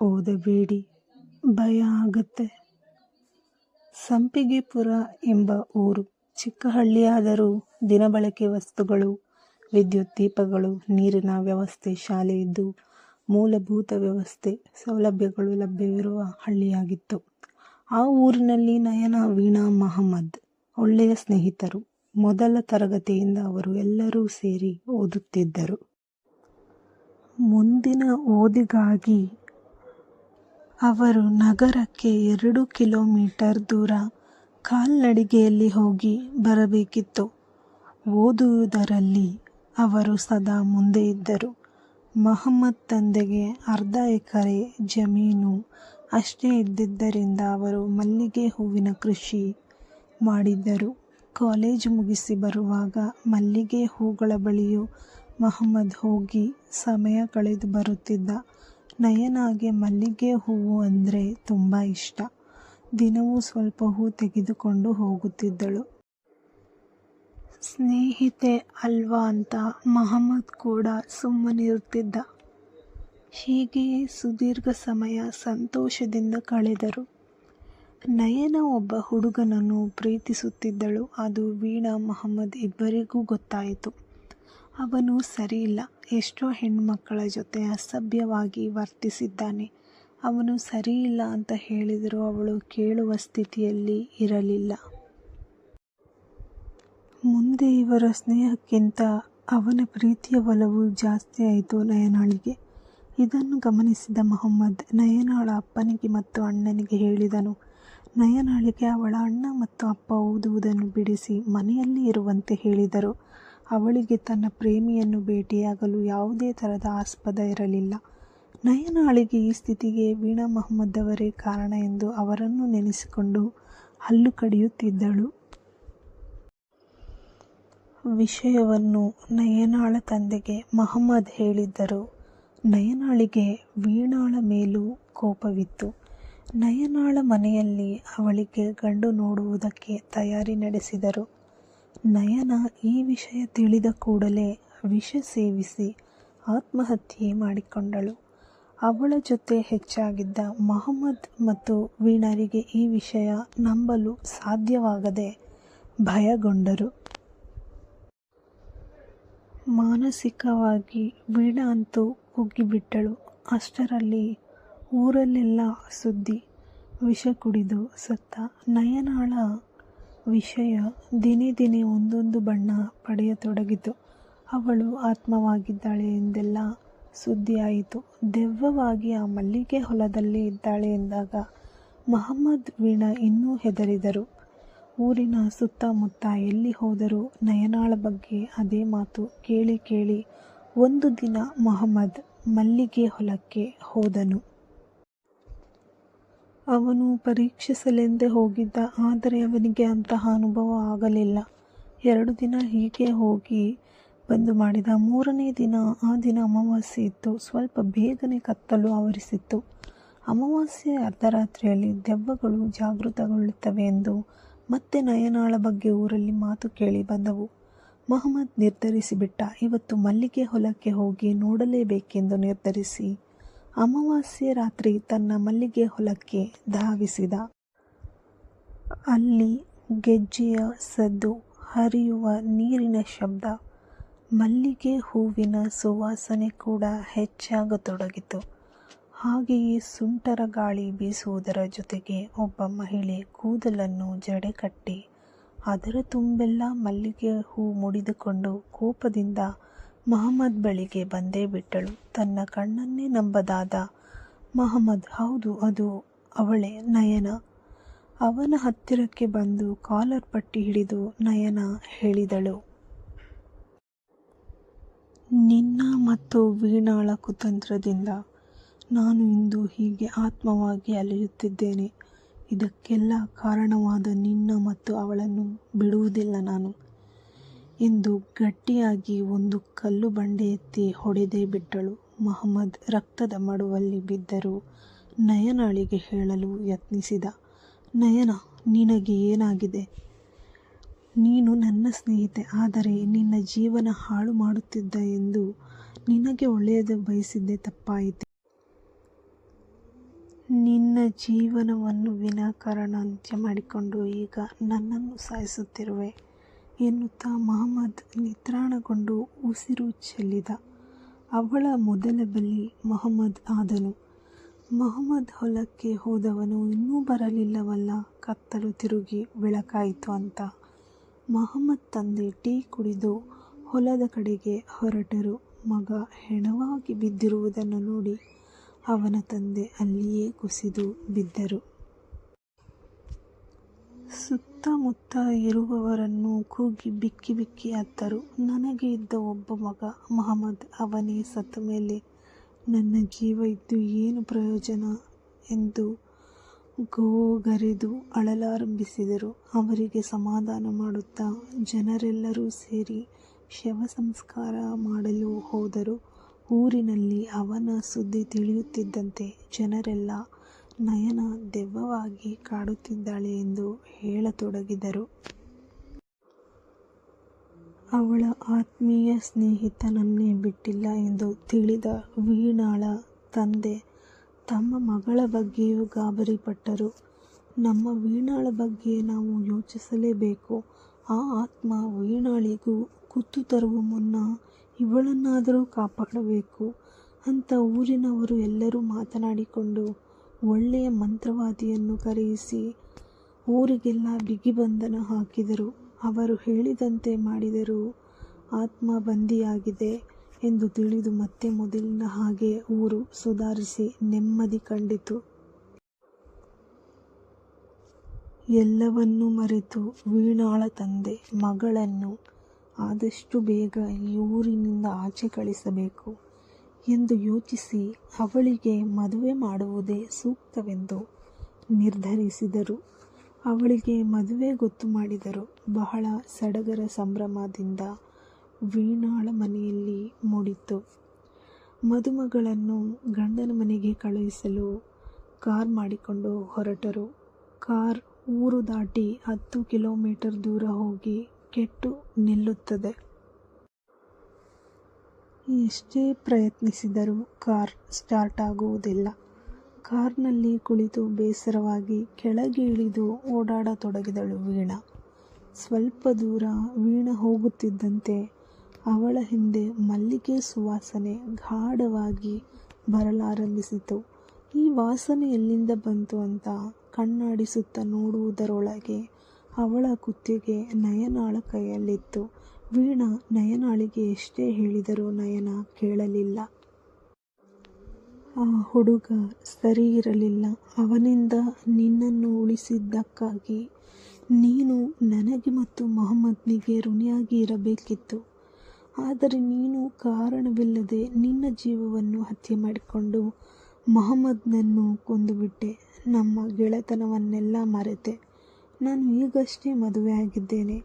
ಓದಬೇಡಿ. ಭಯ ಆಗುತ್ತೆ. ಸಂಪಿಗೆಪುರ ಎಂಬ ಊರು. ಚಿಕ್ಕಹಳ್ಳಿಯಾದರೂ ದಿನಬಳಕೆ ವಸ್ತುಗಳು, ವಿದ್ಯುತ್ ದೀಪಗಳು, ನೀರಿನ ವ್ಯವಸ್ಥೆ, ಶಾಲೆ ಇದ್ದು ಮೂಲಭೂತ ವ್ಯವಸ್ಥೆ, ಸೌಲಭ್ಯಗಳು ಲಭ್ಯವಿರುವ ಹಳ್ಳಿಯಾಗಿತ್ತು. ಆ ಊರಿನಲ್ಲಿ ನಯನ ವೀಣಾ ಮಹಮ್ಮದ್, ಒಳ್ಳೆಯ ಸ್ನೇಹಿತರು. ಮೊದಲ ತರಗತಿಯಿಂದ ಅವರು ಎಲ್ಲರೂ ಸೇರಿ ಓದುತ್ತಿದ್ದರು. ಮುಂದಿನ ಓದಿಗಾಗಿ ಅವರು ನಗರಕ್ಕೆ ಎರಡು ಕಿಲೋಮೀಟರ್ ದೂರ ಕಾಲ್ನಡಿಗೆಯಲ್ಲಿ ಹೋಗಿ ಬರಬೇಕಿತ್ತು. ಓದುವುದರಲ್ಲಿ ಅವರು ಸದಾ ಮುಂದೆ ಇದ್ದರು. ಮಹಮ್ಮದ್ ತಂದೆಗೆ ಅರ್ಧ ಎಕರೆ ಜಮೀನು ಅಷ್ಟೇ ಇದ್ದಿದ್ದರಿಂದ ಅವರು ಮಲ್ಲಿಗೆ ಹೂವಿನ ಕೃಷಿ ಮಾಡಿದ್ದರು. ಕಾಲೇಜು ಮುಗಿಸಿ ಬರುವಾಗ ಮಲ್ಲಿಗೆ ಹೂಗಳ ಬಳಿಯೂ ಮಹಮ್ಮದ್ ಹೋಗಿ ಸಮಯ ಕಳೆದು ಬರುತ್ತಿದ್ದ. ನಯನಾಗೆ ಮಲ್ಲಿಗೆ ಹೂವು ಅಂದರೆ ತುಂಬ ಇಷ್ಟ. ದಿನವೂ ಸ್ವಲ್ಪ ಹೂ ತೆಗೆದುಕೊಂಡು ಹೋಗುತ್ತಿದ್ದಳು. ಸ್ನೇಹಿತೆ ಅಲ್ವಾ ಅಂತ ಮಹಮ್ಮದ್ ಕೂಡ ಸುಮ್ಮನಿರುತ್ತಿದ್ದ ಹೀಗೆಯೇ ಸುದೀರ್ಘ ಸಮಯ ಸಂತೋಷದಿಂದ ಕಳೆದರು. ನಯನ ಒಬ್ಬ ಹುಡುಗನನ್ನು ಪ್ರೀತಿಸುತ್ತಿದ್ದಳು. ಅದು ವೀಣಾ ಮಹಮ್ಮದ್ ಇಬ್ಬರಿಗೂ ಗೊತ್ತಾಯಿತು. ಅವನು ಸರಿಯಿಲ್ಲ. ಎಷ್ಟೋ ಹೆಣ್ಮಕ್ಕಳ ಜೊತೆ ಅಸಭ್ಯವಾಗಿ ವರ್ತಿಸಿದ್ದಾನೆ. ಅವನು ಸರಿಯಿಲ್ಲ ಅಂತ ಹೇಳಿದರೂ ಅವಳು ಕೇಳುವ ಸ್ಥಿತಿಯಲ್ಲಿ ಇರಲಿಲ್ಲ. ಮುಂದೆ ಇವರ ಸ್ನೇಹಕ್ಕಿಂತ ಅವನ ಪ್ರೀತಿಯ ಒಲವು ಜಾಸ್ತಿ ಆಯಿತು ನಯನಾಳಿಗೆ. ಇದನ್ನು ಗಮನಿಸಿದ ಮೊಹಮ್ಮದ್ ನಯನಾಳ ಅಪ್ಪನಿಗೆ ಮತ್ತು ಅಣ್ಣನಿಗೆ ಹೇಳಿದನು. ನಯನಾಳಿಗೆ ಅವಳ ಅಣ್ಣ ಮತ್ತು ಅಪ್ಪ ಓದುವುದನ್ನು ಬಿಡಿಸಿ ಮನೆಯಲ್ಲಿ ಇರುವಂತೆ ಹೇಳಿದರು. ಅವಳಿಗೆ ತನ್ನ ಪ್ರೇಮಿಯನ್ನು ಭೇಟಿಯಾಗಲು ಯಾವುದೇ ಥರದ ಆಸ್ಪದ ಇರಲಿಲ್ಲ. ನಯನಾಳಿಗೆ ಈ ಸ್ಥಿತಿಗೆ ವೀಣಾ ಮಹಮ್ಮದ್ ಅವರೇ ಕಾರಣ ಎಂದು ಅವರನ್ನು ನೆನೆಸಿಕೊಂಡು ಹಲ್ಲು ಕಡಿಯುತ್ತಿದ್ದಳು. ವಿಷಯವನ್ನು ನಯನಾಳ ತಂದೆಗೆ ಮಹಮ್ಮದ್ ಹೇಳಿದ್ದರು. ನಯನಾಳಿಗೆ ವೀಣಾಳ ಮೇಲೂ ಕೋಪವಿತ್ತು. ನಯನಾಳ ಮನೆಯಲ್ಲಿ ಅವಳಿಗೆ ಗಂಡು ನೋಡುವುದಕ್ಕೆ ತಯಾರಿ ನಡೆಸಿದರು. ನಯನ ಈ ವಿಷಯ ತಿಳಿದ ಕೂಡಲೇ ವಿಷ ಸೇವಿಸಿ ಆತ್ಮಹತ್ಯೆ ಮಾಡಿಕೊಂಡಳು. ಅವಳ ಜೊತೆ ಹೆಚ್ಚಾಗಿದ್ದ ಮಹಮ್ಮದ್ ಮತ್ತು ವೀಣರಿಗೆ ಈ ವಿಷಯ ನಂಬಲು ಸಾಧ್ಯವಾಗದೆ ಭಯಗೊಂಡರು. ಮಾನಸಿಕವಾಗಿ ವೀಣ ಅಂತೂ ಕುಗ್ಗಿಬಿಟ್ಟಳು. ಅಷ್ಟರಲ್ಲಿ ಊರಲ್ಲೆಲ್ಲ ಸುದ್ದಿ, ವಿಷ ಕುಡಿದು ಸತ್ತ ನಯನಾಳ ವಿಷಯ ದಿನೇ ದಿನೇ ಒಂದೊಂದು ಬಣ್ಣ ಪಡೆಯತೊಡಗಿತು. ಅವಳು ಆತ್ಮವಾಗಿದ್ದಾಳೆ ಎಂದೆಲ್ಲ ಸುದ್ದಿಯಾಯಿತು ದೆವ್ವವಾಗಿ ಆ ಮಲ್ಲಿಗೆ ಹೊಲದಲ್ಲಿ ಇದ್ದಾಳೆ ಎಂದಾಗ ಮಹಮ್ಮದ್ ವೀಣಾ ಇನ್ನೂ ಹೆದರಿದರು. ಊರಿನ ಸುತ್ತಮುತ್ತ ಎಲ್ಲಿ ಹೋದರೂ ನಯನಾಳ ಬಗ್ಗೆ ಅದೇ ಮಾತು ಕೇಳಿ ಕೇಳಿ ಒಂದು ದಿನ ಮೊಹಮ್ಮದ್ ಮಲ್ಲಿಗೆ ಹೊಲಕ್ಕೆ ಹೋದನು. ಅವನು ಪರೀಕ್ಷಿಸಲೆಂದೇ ಹೋಗಿದ್ದ, ಆದರೆ ಅವನಿಗೆ ಅಂತಹ ಅನುಭವ ಆಗಲಿಲ್ಲ. ಎರಡು ದಿನ ಹೀಗೆ ಹೋಗಿ ಬಂದು ಮಾಡಿದ. ಮೂರನೇ ದಿನ ಆ ದಿನ ಅಮಾವಾಸ್ಯೆ ಇತ್ತು. ಸ್ವಲ್ಪ ಬೇಗನೆ ಕತ್ತಲು ಆವರಿಸಿತ್ತು. ಅಮಾವಾಸ್ಯೆ ಅರ್ಧರಾತ್ರಿಯಲ್ಲಿ ದೆವ್ವಗಳು ಜಾಗೃತಗೊಳ್ಳುತ್ತವೆ ಎಂದು ಮತ್ತೆ ನಯನಾಳ ಬಗ್ಗೆ ಊರಲ್ಲಿ ಮಾತು ಕೇಳಿ ಬಂದವು. ಮೊಹಮ್ಮದ್ ನಿರ್ಧರಿಸಿಬಿಟ್ಟ. ಇವತ್ತು ಮಲ್ಲಿಗೆ ಹೊಲಕ್ಕೆ ಹೋಗಿ ನೋಡಲೇಬೇಕೆಂದು ನಿರ್ಧರಿಸಿ ಅಮಾವಾಸ್ಯೆ ರಾತ್ರಿ ತನ್ನ ಮಲ್ಲಿಗೆ ಹೊಲಕ್ಕೆ ಧಾವಿಸಿದ. ಅಲ್ಲಿ ಗೆಜ್ಜೆಯ ಸದ್ದು ಹರಿಯುವ ನೀರಿನ ಶಬ್ದ, ಮಲ್ಲಿಗೆ ಹೂವಿನ ಸುವಾಸನೆ ಕೂಡ ಹೆಚ್ಚಾಗತೊಡಗಿತು. ಹಾಗೆಯೇ ಸುಂಟರ ಗಾಳಿ ಬೀಸುವುದರ ಜೊತೆಗೆ ಒಬ್ಬ ಮಹಿಳೆ ಕೂದಲನ್ನು ಜಡೆ ಕಟ್ಟಿ, ಅದರ ತುಂಬೆಲ್ಲ ಮಲ್ಲಿಗೆ ಹೂ ಮುಡಿದುಕೊಂಡು ಕೋಪದಿಂದ ಮಹಮ್ಮದ್ ಬಳಿಗೆ ಬಂದೇ ಬಿಟ್ಟಳು. ತನ್ನ ಕಣ್ಣನ್ನೇ ನಂಬದಾದ ಮಹಮ್ಮದ್, ಹೌದು, ಅದು ಅವಳೇ ನಯನ. ಅವನ ಹತ್ತಿರಕ್ಕೆ ಬಂದು ಕಾಲರ್ ಪಟ್ಟಿ ಹಿಡಿದು ನಯನ ಹೇಳಿದಳು. ನಿನ್ನ ಮತ್ತು ವೀಣಾಳ ಕುತಂತ್ರದಿಂದ ನಾನು ಇಂದು ಹೀಗೆ ಆತ್ಮವಾಗಿ ಅಲೆಯುತ್ತಿದ್ದೇನೆ. ಇದಕ್ಕೆಲ್ಲ ಕಾರಣವಾದ ನಿನ್ನ ಮತ್ತು ಅವಳನ್ನು ಬಿಡುವುದಿಲ್ಲ ನಾನು. ಎಂದು ಗಟ್ಟಿಯಾಗಿ ಒಂದು ಕಲ್ಲು ಬಂಡೆ ಎತ್ತಿ ಹೊಡೆದೇ ಬಿಟ್ಟಳು ಮಹಮ್ಮದ್ ರಕ್ತದ ಮಡುವಲ್ಲಿ ಬಿದ್ದರು. ನಯನಾಳಿಗೆ ಹೇಳಲು ಯತ್ನಿಸಿದ, ನಯನ, ನಿನಗೆ ಏನಾಗಿದೆ ನೀನು ನನ್ನ ಸ್ನೇಹಿತೆ, ಆದರೆ ನಿನ್ನ ಜೀವನ ಹಾಳು ಮಾಡುತ್ತಿದ್ದ ಎಂದು ನಿನಗೆ ಒಳ್ಳೆಯದು ಬಯಸಿದ್ದೆ ತಪ್ಪಾಯಿತು. ನಿನ್ನ ಜೀವನವನ್ನು ವಿನಾಕಾರಣ ಅಂತ್ಯ ಮಾಡಿಕೊಂಡು ಈಗ ನನ್ನನ್ನು ಸಾಯಿಸುತ್ತಿರುವೆ ಎನ್ನುತ್ತಾ ಮಹಮ್ಮದ್ ನಿತ್ರಾಣಗೊಂಡು ಉಸಿರು ಚೆಲ್ಲಿದ. ಅವಳ ಮೊದಲ ಬಲಿ ಮಹಮ್ಮದ್ ಆದನು. ಮಹಮ್ಮದ್ ಹೊಲಕ್ಕೆ ಹೋದವನು ಇನ್ನೂ ಬರಲಿಲ್ಲವಲ್ಲ, ಕತ್ತಲು ತಿರುಗಿ ಬೆಳಕಾಯಿತು ಅಂತ. ಮಹಮ್ಮದ್ ತಂದೆ ಟೀ ಕುಡಿದು ಹೊಲದ ಕಡೆಗೆ ಹೊರಟರು. ಮಗ ಹೆಣವಾಗಿ ಬಿದ್ದಿರುವುದನ್ನು ನೋಡಿ ಅವನ ತಂದೆ ಅಲ್ಲಿಯೇ ಕುಸಿದು ಬಿದ್ದರು. ಸುತ್ತಮುತ್ತ ಇರುವವರನ್ನು ಕೂಗಿ ಬಿಕ್ಕಿ ಬಿಕ್ಕಿ ಅತ್ತರು. ನನಗೆ ಇದ್ದ ಒಬ್ಬ ಮಗ ಮಹಮ್ಮದ್ ಅವನೇ ಸತ್ತ ಮೇಲೆ ನನ್ನ ಜೀವ ಇದ್ದು ಏನು ಪ್ರಯೋಜನ ಎಂದು ಗೋಗರೆದು ಅಳಲಾರಂಭಿಸಿದರು. ಅವರಿಗೆ ಸಮಾಧಾನ ಮಾಡುತ್ತಾ ಜನರೆಲ್ಲರೂ ಸೇರಿ ಶವ ಸಂಸ್ಕಾರ ಮಾಡಲು ಹೋದರು. ಊರಿನಲ್ಲಿ ಅವನ ಸುದ್ದಿ ತಿಳಿಯುತ್ತಿದ್ದಂತೆ ಜನರೆಲ್ಲ ನಯನ ದೆವ್ವವಾಗಿ ಕಾಡುತ್ತಿದ್ದಾಳೆ ಎಂದು ಹೇಳತೊಡಗಿದರು. ಅವಳ ಆತ್ಮೀಯ ಸ್ನೇಹಿತನನ್ನೇ ಬಿಟ್ಟಿಲ್ಲ ಎಂದು ತಿಳಿದ ವೀಣಾಳ ತಂದೆ ತಮ್ಮ ಮಗಳ ಬಗ್ಗೆಯೂ ಗಾಬರಿಪಟ್ಟರು. ನಮ್ಮ ವೀಣಾಳ ಬಗ್ಗೆ ನಾವು ಯೋಚಿಸಲೇಬೇಕು. ಆ ಆತ್ಮ ವೀಣಾಳಿಗೂ ಕುತ್ತು ತರುವ ಮುನ್ನ ಇವಳನ್ನಾದರೂ ಕಾಪಾಡಬೇಕು. ಅಂತ ಊರಿನವರು ಎಲ್ಲರೂ ಮಾತನಾಡಿಕೊಂಡು ಒಳ್ಳೆಯ ಮಂತ್ರವಾದಿಯನ್ನು ಕರೆಯಿಸಿ ಊರಿಗೆಲ್ಲ ಬಿಗಿಬಂಧನ ಹಾಕಿದರು. ಅವರು ಹೇಳಿದಂತೆ ಮಾಡಿದರು. ಆತ್ಮ ಬಂದಿಯಾಗಿದೆ ಎಂದು ತಿಳಿದು ಮತ್ತೆ ಮೊದಲಿನ ಹಾಗೆ ಊರು ಸುಧಾರಿಸಿ ನೆಮ್ಮದಿ ಕಂಡಿತು. ಎಲ್ಲವನ್ನೂ ಮರೆತು ವೀಣಾಳ ತಂದೆ, ಮಗಳನ್ನು ಆದಷ್ಟು ಬೇಗ ಈ ಊರಿನಿಂದ ಆಚೆ ಕಳಿಸಬೇಕು. ಎಂದು ಯೋಚಿಸಿ ಅವಳಿಗೆ ಮದುವೆ ಮಾಡುವುದೇ ಸೂಕ್ತವೆಂದು ನಿರ್ಧರಿಸಿದರು. ಅವಳಿಗೆ ಮದುವೆ ಗೊತ್ತು ಮಾಡಿದರು. ಬಹಳ ಸಡಗರ ಸಂಭ್ರಮದಿಂದ ವೀಣಾಳ ಮನೆಯಲ್ಲಿ ಮೂಡಿತು ಮದುಮಗಳನ್ನು ಗಂಡನ ಮನೆಗೆ ಕಳುಹಿಸಲು ಕಾರ್ ಮಾಡಿಕೊಂಡು ಹೊರಟರು. ಕಾರ್ ಊರು ದಾಟಿ ಹತ್ತು ಕಿಲೋಮೀಟರ್ ದೂರ ಹೋಗಿ ಕೆಟ್ಟು ನಿಲ್ಲುತ್ತದೆ. ಎಷ್ಟೇ ಪ್ರಯತ್ನಿಸಿದರೂ ಕಾರ್ ಸ್ಟಾರ್ಟ್ ಆಗುವುದಿಲ್ಲ. ಕಾರ್ನಲ್ಲಿ ಕುಳಿತು ಬೇಸರವಾಗಿ ಕೆಳಗೆ ಇಳಿದು ಓಡಾಡತೊಡಗಿದಳು ವೀಣಾ. ಸ್ವಲ್ಪ ದೂರ ವೀಣಾ ಹೋಗುತ್ತಿದ್ದಂತೆ ಅವಳ ಹಿಂದೆ ಮಲ್ಲಿಗೆ ಸುವಾಸನೆ ಗಾಢವಾಗಿ ಬರಲಾರಂಭಿಸಿತು. ಈ ವಾಸನೆ ಎಲ್ಲಿಂದ ಬಂತು ಅಂತ ಕಣ್ಣಾಡಿಸುತ್ತ ನೋಡುವುದರೊಳಗೆ ಅವಳ ಕುತ್ತಿಗೆ ನಯನಾಳ ಕೈಯಲ್ಲಿತ್ತು. ವೀಣಾ ನಯನಾಳಿಗೆ ಎಷ್ಟೇ ಹೇಳಿದರೂ ನಯನ ಕೇಳಲಿಲ್ಲ. ಆ ಹುಡುಗ ಸರಿ ಇರಲಿಲ್ಲ. ಅವನಿಂದ ನಿನ್ನನ್ನು ಉಳಿಸಿದ್ದಕ್ಕಾಗಿ ನೀನು ನನಗೆ ಮತ್ತು ಮೊಹಮ್ಮದ್ನಿಗೆ ಋಣಿಯಾಗಿ ಇರಬೇಕಿತ್ತು. ಆದರೆ ನೀನು ಕಾರಣವಿಲ್ಲದೆ ನಿನ್ನ ಜೀವವನ್ನು ಹತ್ಯೆ ಮಾಡಿಕೊಂಡು ಮೊಹಮ್ಮದ್ನನ್ನು ಕೊಂದುಬಿಟ್ಟೆ. ನಮ್ಮ ಗೆಳೆತನವನ್ನೆಲ್ಲ ಮರೆತೆ. ನಾನು ಈಗಷ್ಟೇ ಮದುವೆಯಾಗಿದ್ದೇನೆ.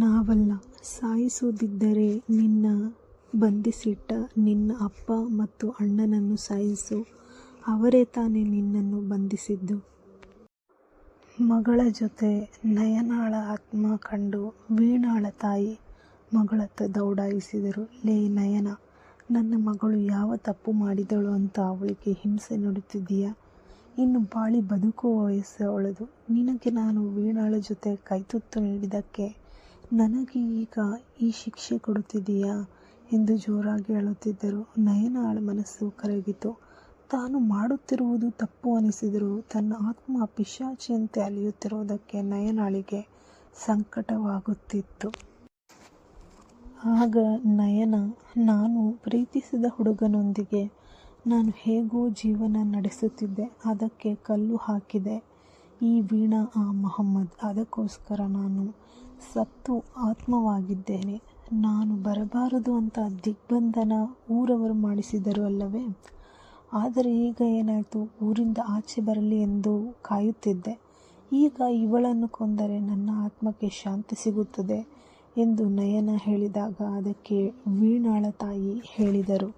ನಾವಲ್ಲ ಸಾಯಿಸುವುದಿದ್ದರೆ ನಿನ್ನ ಬಂಧಿಸಿಟ್ಟ ನಿನ್ನ ಅಪ್ಪ ಮತ್ತು ಅಣ್ಣನನ್ನು ಸಾಯಿಸು. ಅವರೇ ತಾನೇ ನಿನ್ನನ್ನು ಬಂಧಿಸಿದ್ದು. ಮಗಳ ಜೊತೆ ನಯನಾಳ ಆತ್ಮ ಕಂಡು ವೀಣಾಳ ತಾಯಿ ಮಗಳತ್ತ ದೌಡಾಯಿಸಿದರು. ಲೇ ನಯನ, ನನ್ನ ಮಗಳು ಯಾವ ತಪ್ಪು ಮಾಡಿದಳು ಅಂತ ಅವಳಿಗೆ ಹಿಂಸೆ ನೀಡುತ್ತಿದ್ದೀಯಾ? ಇನ್ನು ಬಾಳಿ ಬದುಕುವ ವಯಸ್ಸು ಅವಳದು ನಿನಗೆ ನಾನು ವೀಣಾಳ ಜೊತೆ ಕೈತುತ್ತು ನೀಡಿದ್ದಕ್ಕೆ ನನಗೆ ಈಗ ಈ ಶಿಕ್ಷೆ ಕೊಡುತ್ತಿದೆಯಾ? ಎಂದು ಜೋರಾಗಿ ಅಳುತ್ತಿದ್ದರು. ನಯನಾಳ ಮನಸ್ಸು ಕರಗಿತು. ತಾನು ಮಾಡುತ್ತಿರುವುದು ತಪ್ಪು ಅನಿಸಿದರೂ ತನ್ನ ಆತ್ಮ ಪಿಶಾಚಿಯಂತೆ ಅಲಿಯುತ್ತಿರುವುದಕ್ಕೆ ನಯನಾಳಿಗೆ ಸಂಕಟವಾಗುತ್ತಿತ್ತು. ಆಗ ನಯನ, ನಾನು ಪ್ರೀತಿಸಿದ ಹುಡುಗನೊಂದಿಗೆ ನಾನು ಹೇಗೋ ಜೀವನ ನಡೆಸುತ್ತಿದ್ದೆ. ಅದಕ್ಕೆ ಕಲ್ಲು ಹಾಕಿದೆ. ಈ ವೀಣಾ, ಆ ಮೊಹಮ್ಮದ್, ಅದಕ್ಕೋಸ್ಕರ ನಾನು ಸತ್ತು ಆತ್ಮವಾಗಿದ್ದೇನೆ. ನಾನು ಬರಬಾರದು ಅಂತ ದಿಗ್ಬಂಧನ ಊರವರು ಮಾಡಿಸಿದರು ಅಲ್ಲವೇ? ಆದರೆ ಈಗ ಏನಾಯಿತು? ಊರಿಂದ ಆಚೆ ಬರಲಿ ಎಂದು ಕಾಯುತ್ತಿದ್ದೆ. ಈಗ ಇವಳನ್ನು ಕೊಂದರೆ ನನ್ನ ಆತ್ಮಕ್ಕೆ ಶಾಂತಿ ಸಿಗುತ್ತದೆ ಎಂದು ನಯನ ಹೇಳಿದಾಗ ಅದಕ್ಕೆ ವೀಣಾಳ ತಾಯಿ ಹೇಳಿದರು.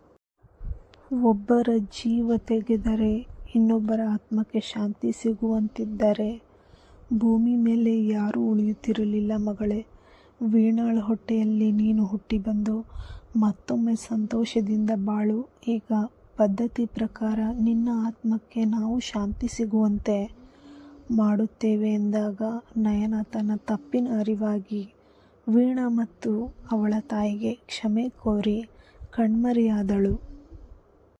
ಒಬ್ಬರ ಜೀವ ತೆಗೆದರೆ ಇನ್ನೊಬ್ಬರ ಆತ್ಮಕ್ಕೆ ಶಾಂತಿ ಸಿಗುವಂತಿದ್ದರೆ ಭೂಮಿ ಮೇಲೆ ಯಾರೂ ಉಳಿಯುತ್ತಿರಲಿಲ್ಲ ಮಗಳೇ. ವೀಣಾಳ ಹೊಟ್ಟೆಯಲ್ಲಿ ನೀನು ಹುಟ್ಟಿ ಬಂದು ಮತ್ತೊಮ್ಮೆ ಸಂತೋಷದಿಂದ ಬಾಳು. ಈಗ ಪದ್ಧತಿ ಪ್ರಕಾರ ನಿನ್ನ ಆತ್ಮಕ್ಕೆ ನಾವು ಶಾಂತಿ ಸಿಗುವಂತೆ ಮಾಡುತ್ತೇವೆ ಎಂದಾಗ ನಯನ ತನ್ನ ತಪ್ಪಿನ ಅರಿವಾಗಿ ವೀಣಾ ಮತ್ತು ಅವಳ ತಾಯಿಗೆ ಕ್ಷಮೆ ಕೋರಿ ಕಣ್ಮರೆಯಾದಳು.